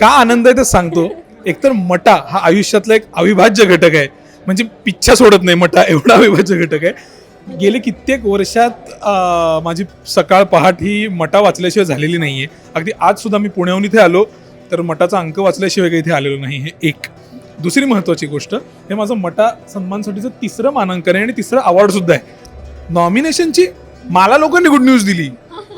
का आनंद आहे ते सांगतो. एकतर मटा हा आयुष्यातला एक अविभाज्य घटक आहे. म्हणजे पिच्छा सोडत नाही मटा एवढा अविभाज्य घटक आहे. गेले कित्येक वर्षात माझी सकाळ पहाट ही मटा वाचल्याशिवाय झालेली नाही आहे अगदी आज सुद्धा मी पुण्याहून इथे आलो तर मटाचा अंक वाचल्याशिवाय काही इथे आलेलो नाही. हे एक. दुसरी महत्त्वाची गोष्ट हे माझं मटा सन्मानसाठीचं तिसरं मानांकन आहे आणि तिसरं अवॉर्डसुद्धा आहे. नॉमिनेशनची मला लोकांनी गुड न्यूज दिली.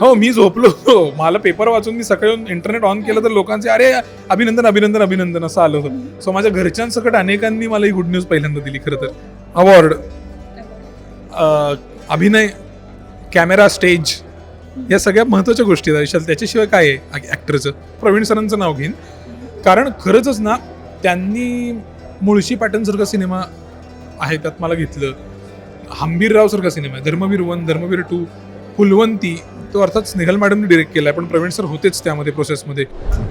हो मी झोपलो. हो मला पेपर वाचून मी सकाळी इंटरनेट ऑन केलं तर लोकांचे अरे अभिनंदन अभिनंदन अभिनंदन असं आलं होतं. सो माझ्या घरच्यांसकट अनेकांनी मला ही गुड न्यूज पहिल्यांदा दिली खरं तर. अवॉर्ड अभिनय कॅमेरा स्टेज या सगळ्या महत्त्वाच्या गोष्टी आहेत. आयुष्यात त्याच्याशिवाय काय आहे ॲक्टरचं प्रवीण सरांचं नाव घेईन. कारण खरंच ना त्यांनी मुळशी पॅटर्नसारखा सिनेमा आहे त्यात मला घेतलं. हंबीररावसारखा सिनेमा आहे. धर्मवीर वन धर्मवीर टू फुलवंती तो अर्थात स्नेहल मॅडमने डिरेक्ट केला पण प्रवीण सर होतेच त्यामध्ये प्रोसेसमध्ये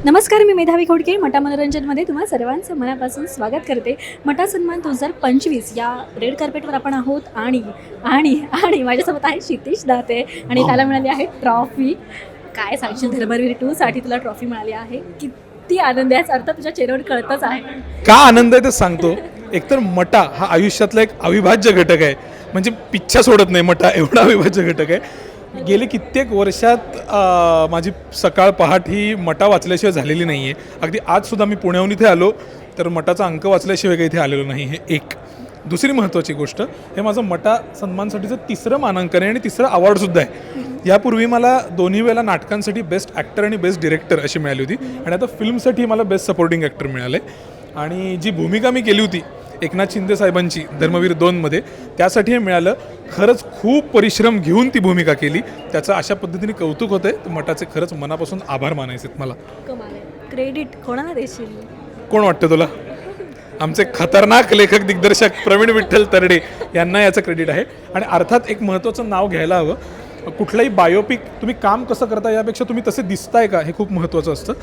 नमस्कार मी मेधावी खोडके मटा मनोरंजनमध्ये तुम्हा सर्वांचं मनापासून स्वागत करते. मटा सन्मान दोन हजार पंचवीस या रेड कार्पेटवर आपण आहोत आणि आणि आणि माझ्यासोबत आहे क्षितेश दाते आणि त्याला मिळाली आहे ट्रॉफी. काय सांगशील धर्मवीर टू साठी तुला ट्रॉफी मिळाली आहे. किती आनंद आहे याचा अर्थ तुझ्या चेहऱ्यावर कळतच आहे. का आनंद आहे ते सांगतो. एकतर मटा हा आयुष्यातला एक अविभाज्य घटक आहे. म्हणजे पिच्छा सोडत नाही मटा एवढा अविभाज्य घटक आहे. गेले कित्येक वर्षात माझी सकाळ पहाट ही मटा वाचल्याशिवाय झालेली नाही आहे अगदी आजसुद्धा मी पुण्याहून इथे आलो तर मटाचा अंक वाचल्याशिवाय काही इथे आलेलो नाही हे एक. दुसरी महत्त्वाची गोष्ट हे माझं मटा सन्मानसाठीचं तिसरं मानांकन आहे आणि तिसरं अवॉर्डसुद्धा आहे. यापूर्वी मला दोन्ही वेळेला नाटकांसाठी बेस्ट ॲक्टर आणि बेस्ट डिरेक्टर अशी मिळाली होती. आणि आता फिल्मसाठी मला बेस्ट सपोर्टिंग ॲक्टर मिळाले. आणि जी भूमिका मी केली होती एकनाथ शिंदे साहेबांची धर्मवीर दोनमध्ये. त्यासाठी हे मिळालं. खरंच खूप परिश्रम घेऊन ती भूमिका केली. त्याचं अशा पद्धतीने कौतुक होतं आहे मठाचे खरंच मनापासून आभार मानायचे मला. क्रेडिट कोणाला देशील? कोण वाटतं तुला? आमचे खतरनाक लेखक दिग्दर्शक प्रवीण विठ्ठल तरडे यांना याचं क्रेडिट आहे. आणि अर्थात एक महत्त्वाचं नाव घ्यायला हवं. कुठलाही बायोपिक तुम्ही काम कसं करता यापेक्षा तुम्ही तसे दिसताय का? हे खूप महत्त्वाचं असतं.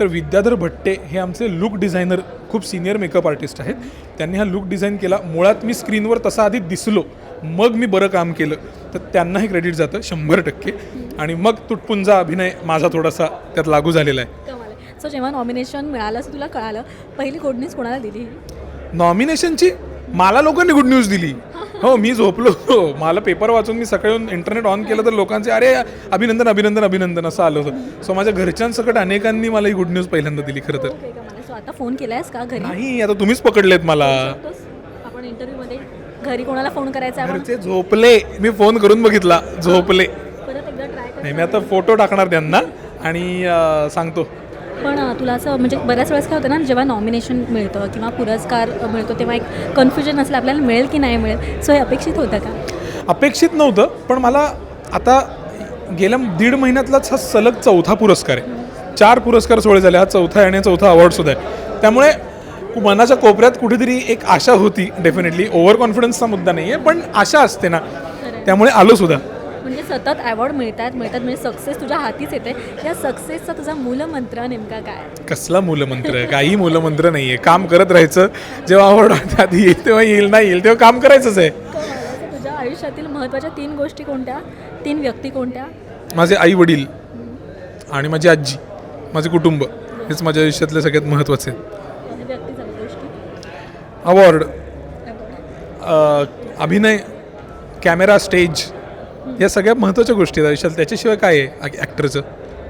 तर विद्याधर भट्टे हे आमचे लुक डिझायनर खूप सिनियर मेकअप आर्टिस्ट आहेत. त्यांनी हा लुक डिझाईन केला. मुळात मी स्क्रीनवर तसा आधी दिसलो. मग मी बरं काम केलं. तर त्यांनाही क्रेडिट जातं शंभर टक्के. आणि मग तुटपुंजा अभिनय माझा थोडासा त्यात लागू झालेला आहे. सो जेव्हा नॉमिनेशन मिळालं असं तुला कळालं पहिली गुडनीस कोणाला दिली? नॉमिनेशनची मला लोकांनी गुड न्यूज दिली. हो मी झोपलो. हो मला पेपर वाचून मी सकाळी इंटरनेट ऑन केलं तर लोकांचे अरे अभिनंदन अभिनंदन अभिनंदन असं आलं होतं. सो माझ्या घरच्यांसकट अनेकांनी मला ही गुड न्यूज पहिल्यांदा दिली खरं तर. आता फोन केलायस का घरी? नाही आता तुम्हीच पकडलेत मला? आपण इंटरव्ह्यूमध्ये घरी कोणाला फोन करायचा घरचे झोपले. मी फोन करून बघितला. झोपले. नाही मी आता फोटो टाकणार त्यांना आणि सांगतो. पण तुला असं म्हणजे बऱ्याच वेळेस काय होतं ना जेव्हा नॉमिनेशन मिळतं किंवा पुरस्कार मिळतो तेव्हा एक कन्फ्युजन असलं आपल्याला मिळेल की नाही मिळेल सो हे अपेक्षित होतं का? अपेक्षित नव्हतं पण मला आता गेल्या दीड महिन्यातलाच हा सलग चौथा पुरस्कार आहे. चार पुरस्कार सोहळे झाले हा चौथा आहे आणि चौथा अवॉर्डसुद्धा आहे. त्यामुळे मनाच्या कोपऱ्यात कुठेतरी एक आशा होती डेफिनेटली ओव्हर कॉन्फिडन्सचा मुद्दा नाही आहे पण आशा असते ना. त्यामुळे आलो सुद्धा. म्हणजे सतत अवॉर्ड मिळतात मिळतात. म्हणजे सक्सेस तुझ्या हातीच येते या सक्सेसचा तुझा मूलमंत्र नेमका काय? कसला मूलमंत्र आहे? काही मूलमंत्र नाही आहे काम करत राहायचं. जेव्हा आवड आधी येईल तेव्हा येईल नाही येईल तेव्हा काम करायचंच आहे. तुझ्या आयुष्यातील महत्त्वाच्या तीन गोष्टी कोणत्या? तीन व्यक्ती कोणत्या? माझे आई वडील आणि माझी आजी माझे कुटुंब हेच माझ्या आयुष्यातले सगळ्यात महत्त्वाचे. आहेत अवॉर्ड अभिनय. कॅमेरा स्टेज या सगळ्या महत्त्वाच्या गोष्टी आहेत. आयुष्यात त्याच्याशिवाय काय आहे? ॲक्टरचं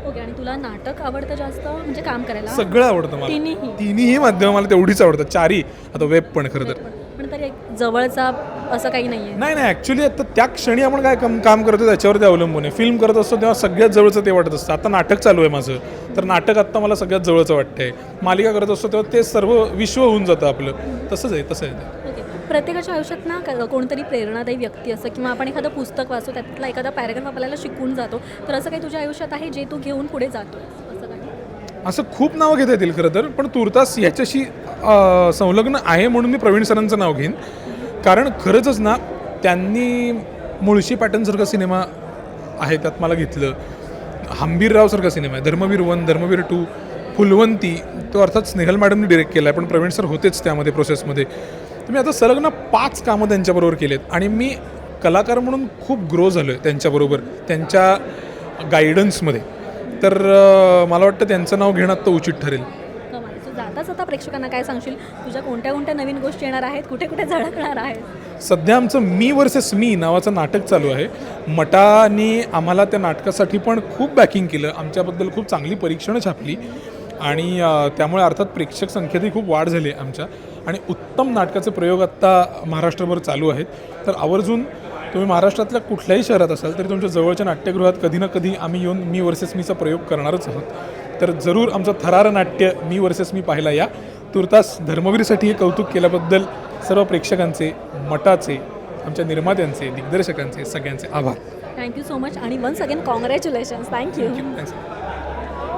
ओके आणि तुला नाटक आवडतं जास्त? म्हणजे काम करायला? सगळं आवडतं मला. तिन्हीही तिन्ही माध्यमं मला तेवढीच आवडतात. चारही. आता वेब पण खरं तर. पण. तरी एक जवळचा असं काही नाहीये. नाही नाही ॲक्च्युली आता त्या क्षणी आपण काय काम काम करतो त्याच्यावरती अवलंबून आहे. फिल्म करत असतो तेव्हा सगळ्यात जवळचं ते वाटत असतं. आता नाटक चालू आहे माझं. तर नाटक आत्ता मला सगळ्यात जवळचं वाटतंय. मालिका करत असतो तेव्हा ते सर्व विश्व होऊन जातं आपलं. तसंच आहे तसं आहे ते. ओके प्रत्येकाच्या आयुष्यात ना कोणतरी प्रेरणादायी व्यक्ती असं किंवा आपण एखादं पुस्तक वाचतो त्यातला एखादा पॅरेग्राफ आपल्याला शिकून जातो तर असं काही तुझ्या आयुष्यात आहे जे तू घेऊन पुढे जातो? असं खूप नावं घेता येतील खरं तर पण तुर्तास ह्याच्याशी संलग्न आहे म्हणून मी प्रवीण सरांचं नाव घेईन. कारण खरंच ना त्यांनी मुळशी पॅटर्नसारखा सिनेमा आहे त्यात मला घेतलं. हंबीररावसारखा सिनेमा आहे धर्मवीर वन धर्मवीर टू फुलवंती तो अर्थात स्नेहल मॅडमने डिरेक्ट केला आहे पण प्रवीण सर होतेच त्यामध्ये प्रोसेसमध्ये तर मी आता सलग ना पाच कामं त्यांच्याबरोबर केलेत. आणि मी कलाकार म्हणून खूप ग्रो झालो आहे त्यांच्याबरोबर त्यांच्या गायडन्समध्ये तर मला वाटतं त्यांचं नाव घेणं आत्ता उचित ठरेल. जाता जाता प्रेक्षकांना काय सांगशील? तुझ्या कोणत्या कोणत्या नवीन गोष्टी येणार आहेत? कुठे कुठे झळकणार आहेत? सध्या आमचं मी वर्सेस मी नावाचं नाटक चालू आहे. मटाने आम्हाला त्या नाटकासाठी पण खूप बॅकिंग केलं. आमच्याबद्दल खूप चांगली परीक्षणं छापली. आणि त्यामुळे अर्थात प्रेक्षक संख्येतही खूप वाढ झाली आहे आमच्या. आणि उत्तम नाटकाचे प्रयोग आत्ता महाराष्ट्रभर चालू आहेत. तर आवर्जून तुम्ही महाराष्ट्रातल्या कुठल्याही शहरात असाल तरी तुमच्या जवळच्या नाट्यगृहात कधी ना कधी आम्ही येऊन मी वर्सेस मीचा प्रयोग करणारच आहोत. तर जरूर आमचं थरार नाट्य मी वर्सेस मी पाहायला या. तुर्तास धर्मवीरसाठी हे कौतुक केल्याबद्दल सर्व प्रेक्षकांचे मठाचे आमच्या निर्मात्यांचे दिग्दर्शकांचे सगळ्यांचे आभार. थँक्यू सो मच आणि once again congratulations thank you thank you